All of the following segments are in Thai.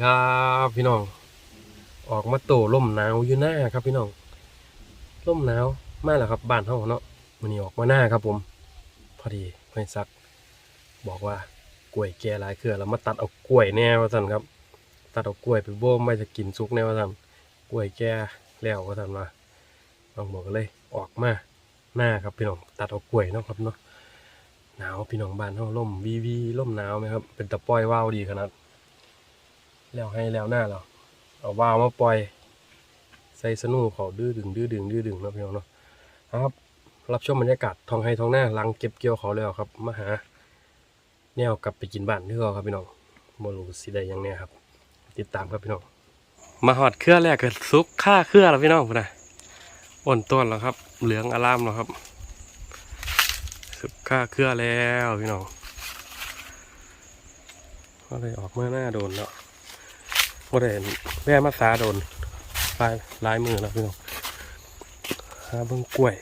ดีครับพี่น้อง ออกมาโตล่มหนาวอยู่หน้าครับพี่น้องล่มหนาวมาแล้วครับบ้านเฮาเนาะมันนี้ออกมาหน้าครับผม พอดีไม่อนซัก บอกว่ากล้วยแก่หลายเครือแล้วมาตัดเอากล้วยแน่ว่าซั่นครับ ตัดเอากล้วยไปโบมไม่จะกินซุกแน่ว่าซั่นกล้วยแก่แล้วว่าซั่นว่าน้องบอกเลยออกมาหน้าครับพี่น้องตัดเอากล้วยเนาะครับเนาะหนาวพี่น้องบ้านเฮาล่มวีวีล่มหนาวไหมครับเป็นตะป้อยว่าวดีขนาด แล้วให้แล้วหน้าเราเอาวาวมาปล่อย ใส่สนูเขาดื้อดึงดื้อดึงดื้อดึงนะพี่น้องเนาะครับ รับชมบรรยากาศทองให้ทองหน้าหลังเก็บเกี่ยวเขาแล้วครับมาหาแนวกลับไปกินบ้านที่เขาครับพี่น้องบรูสิได้ยังเนี่ยครับ ติดตามครับพี่น้องมาหอดเครือแรกเก็ซุกค่าเครือแล้วพี่น้องนะอ่อนต้นแล้วครับ เหลืองอารามแล้วครับซุกค่าเครือแล้วพี่น้องก็เลยออกเมาหน้าโดนเนาะ บ่ได้แม่มาสาโดนลายลายมือแล้วพี่น้องหาเบิ่งกล้วย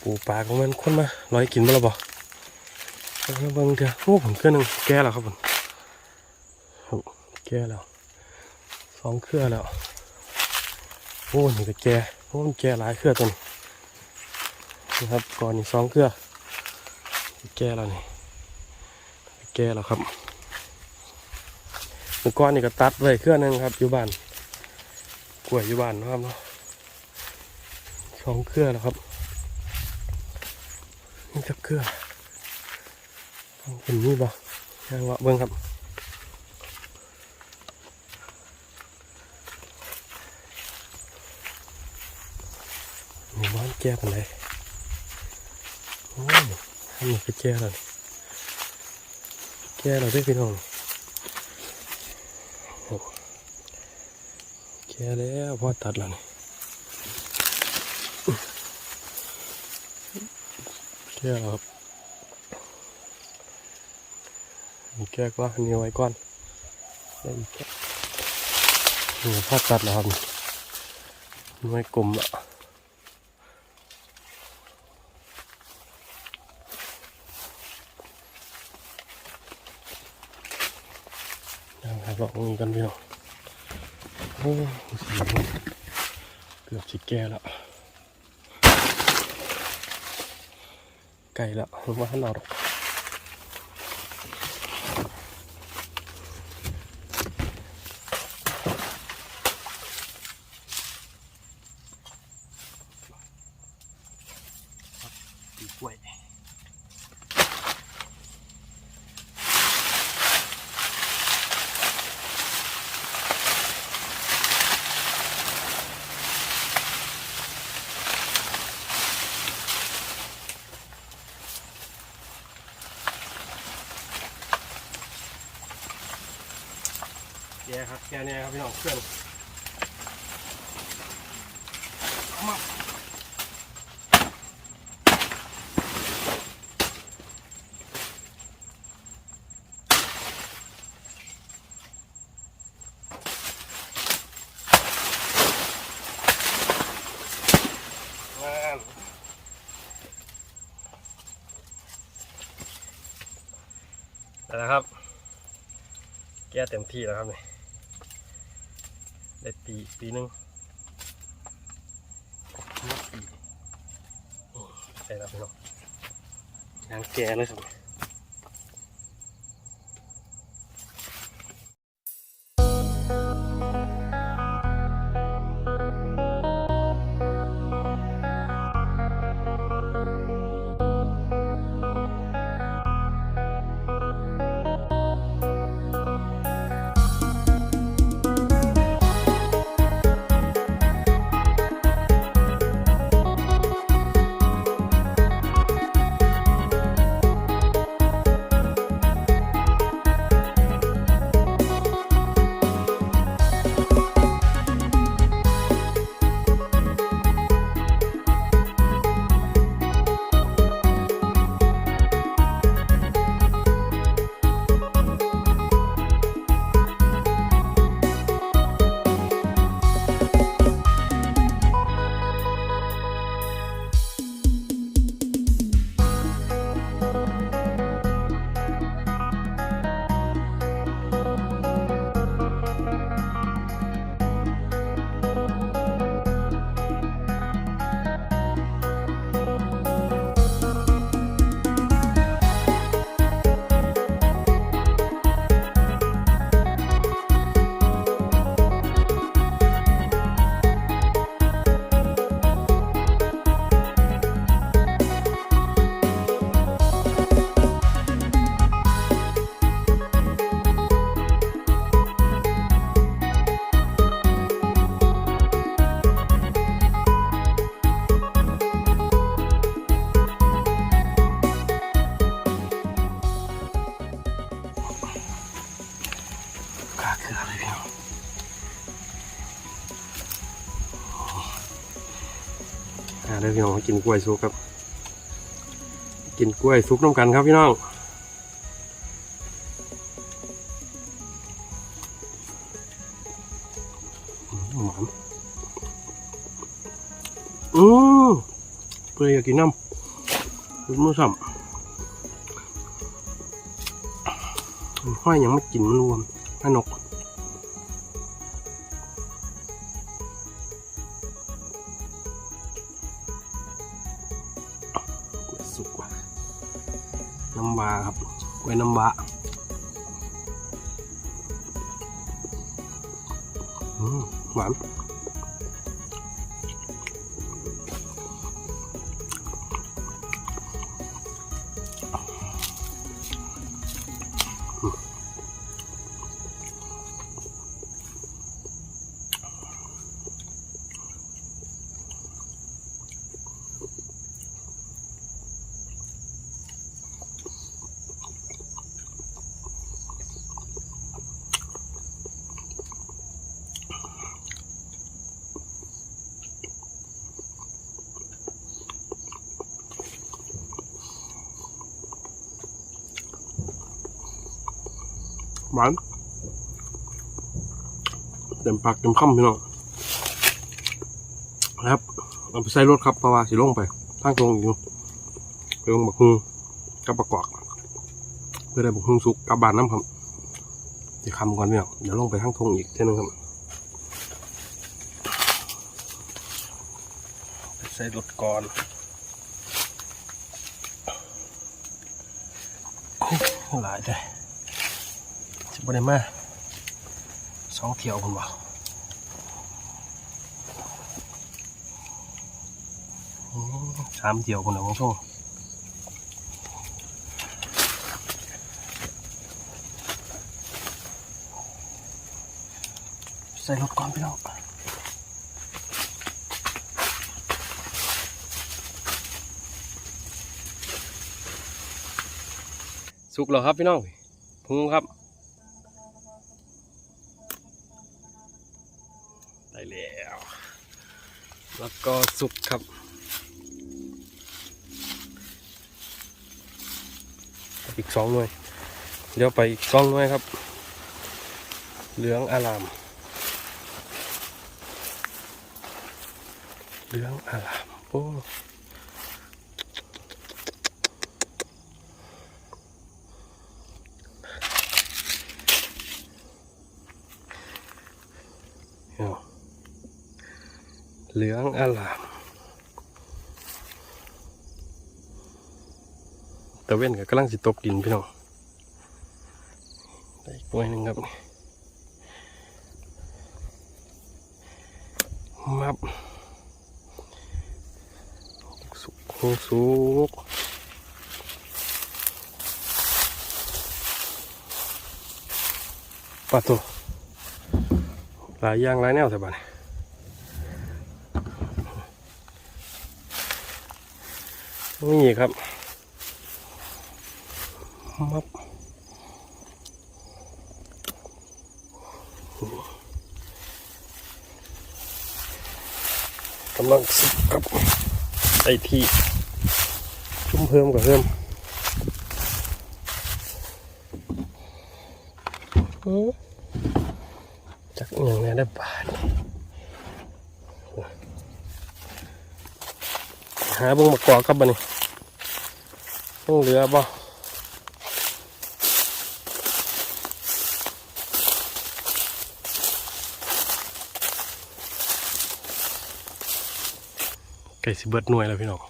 ปูปลาของมันคนมาลอยกินมาแล้วบ่เอามาเบิ่งเถอะโอ้ผมเครื่อหนึงแก่แล้วครับผมโอ้แก่แล้วสองเครื่อแล้วโอ้นี่ก็แก่โอ้มันแก่หลายเครื่อตัวนี้นะครับก่อนนี่สองเครื่อแก่แล้วนี่แก่แล้วครับ เมื่อก่อนนี่ก็ตัดไว้เครื่องนึงครับอยู่บ้านกล้วยอยู่บ้านนะครับเนาะสองเครื่อแล้วครับนี่จะเครือต้องเป็นนี่บ่ยังวะเบิ้งครับมีบ้านแก้ปันไหนโอ้ยทำนี่ก็แก้แล้วแก้แล้วเด้วยพี่น้อง แก่แล้วพอตัดแล้วนี่แก่ครับแก่ก็นี่ไว้ก่อนแล้วอีกแก่นี่พอตัดแล้วครับนี่ไว้กลมละยังครับลองนี้กันพี่น้อง โอ้สีมันเกือบจะแก่ละไก่ละวผมว่าท่านเอาหรอก แก่ครับแก่เนี่ยครับพี่น้องเครื่องมานั่นนั่นแหละครับ แก้เต็มที่แล้วครับเนี่ได้ ปีปีหนึงนับปีนี่ใช่แล้วพี่น้องยางแก่เลยครับ เลยพี่น้องมากินกล้วยสุกครับ กินกล้วยสุกน้ำกันครับพี่น้องหวานอือเพื่ออยากกินน้ำคุณมือซ้ำห้อยยังไม่กินมันรวมให้นก น้ำบาครับกล้วยน้ำบาหวาน หวานเต็มปากเต็มคำพี่น้องนะครับเอาไปใส่รถครับเพราะว่าสิลงไปทางตรงอยู่ไปลงบักฮุงกับประกอบเพื่อได้บักฮุงสุกกับบานน้ำครับจะคำก่อนเนี่ยเดี๋ยวลงไปทางทงอีกเท่านึงครับใส่รถก่อนหลายเลย บได้มาสองเที่ยวคนบอืมสามเที่ยวคนเดียวของโชว์ใส่รถก่อนพี่น้องสุกแล้วครับพี่น้องพุงครับ ได้แล้ว ก็สุกครับ อีกสองหน่วย เดี๋ยวไปอีกสองหน่วยครับ เหลืองอาราม เหลืองอารามโอ้ เหลืองอลามตะเว้นก็กำลังสิตกดินพี่น้องได้กหน่วยหนึ่งครับนี่มับสุกสุกปลาตัวหลายอย่างหลายแนวแต่บ้าน นี่ครับมับกำลังสุกครับไอทีชุ่มเพิ่มกับเพิ่มจักอย่างนี้ได้บาท หาเบิ่งมากอกครับบันนี้ต้องเหลือบ่ไก่สิเบิดหน่วยแล้วพี่น้อง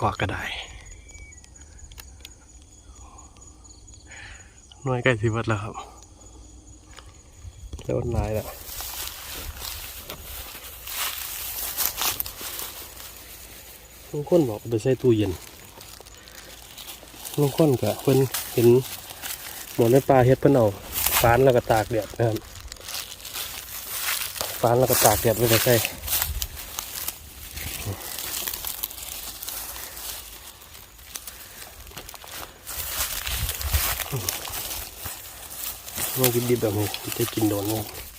กอกกระไดหน่วยไก่สิเบิดแล้วครับแล้วลายแล้ว บางค้นบอกไปใส่ตู้เย็นบางค้นก็เพิ่นเห็นหมอนในปลาเฮ็ดเพิ่นเอาฟานแล้วก็ตากแดดนะครับฟานแล้วก็ตากแดดไว้เลยใส่มันดิบๆแบบนี้จะกินโดนเ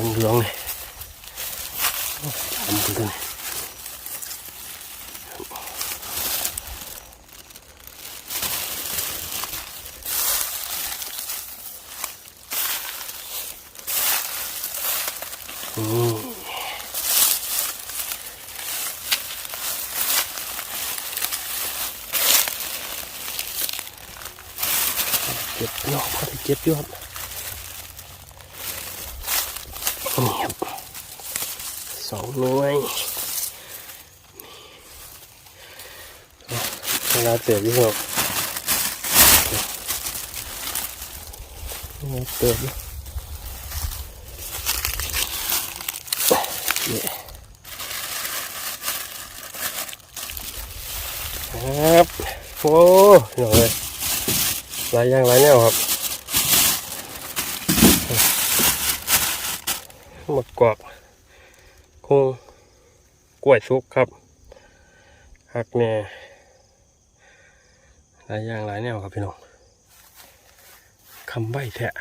เหลืองๆนี่ทำกันอืมเก็บเนาะพอได้เก็บอยู่ ครับสองหน่วยเวลาเติบอยู่ครับเติบอยู่เนี่ยครับโอ้ยหน่อยลายย่างลายแนวครับ ดกรอกคงกล้วยสุกครับหักแน่หลายอย่างหลายแนวครับพี่น้องคำใบแทะ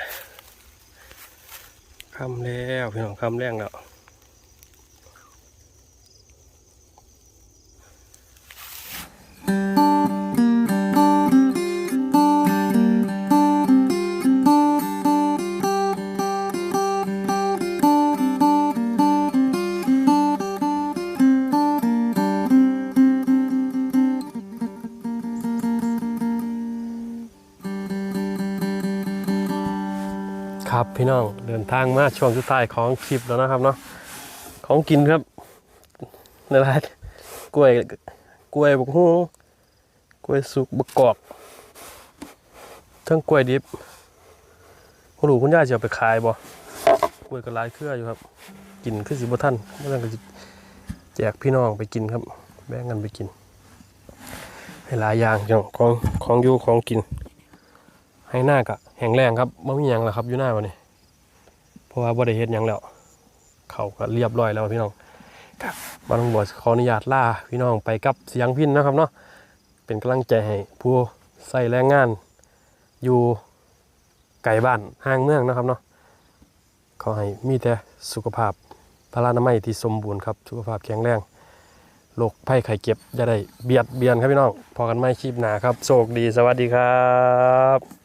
คำแล้วพี่น้องคำแรงแล้ว ครับพี่น้องเดินทางมาช่วงสุดท้ายของคลิปแล้วนะครับเนาะของกินครับในร้านกล้วยกล้วยบกฮูกล้วยสุกบกกอกทั้งกล้วยดิบคุณหนูคุณย่าจะเอาไปขายบ่กล้วยก็หลายเครืออยู่ครับ กินคือสิบท่านเมื่อนั้นก็แจกพี่น้องไปกินครับ แบ่งกันไปกินให้หลายอย่างพี่น้องของของอยู่ของกิน ให้หน้ากะแห้งแรงครับไม่มีหยังแล้วครับอยู่หน้าวันนี้เพราะว่าบ่ได้เฮ็ดยังแล้วเขาก็เรียบร้อยแล้วพี่น้องครับมาต้องบอกขออนุญาตล่าพี่น้องไปกับเสียงพินนะครับเนาะเป็นกำลังใจให้ผู้ใส่แรงงาน อยู่ไกลบ้านห่างเมืองนะครับเนาะขอให้มีแต่สุขภาพพลานามัยที่สมบูรณ์ครับสุขภาพแข็งแรงโรคภัยไข้เจ็บอย่าได้เบียดเบียนครับพี่น้องพอกันไม่คลิปหนาครับโชคดีสวัสดีครับ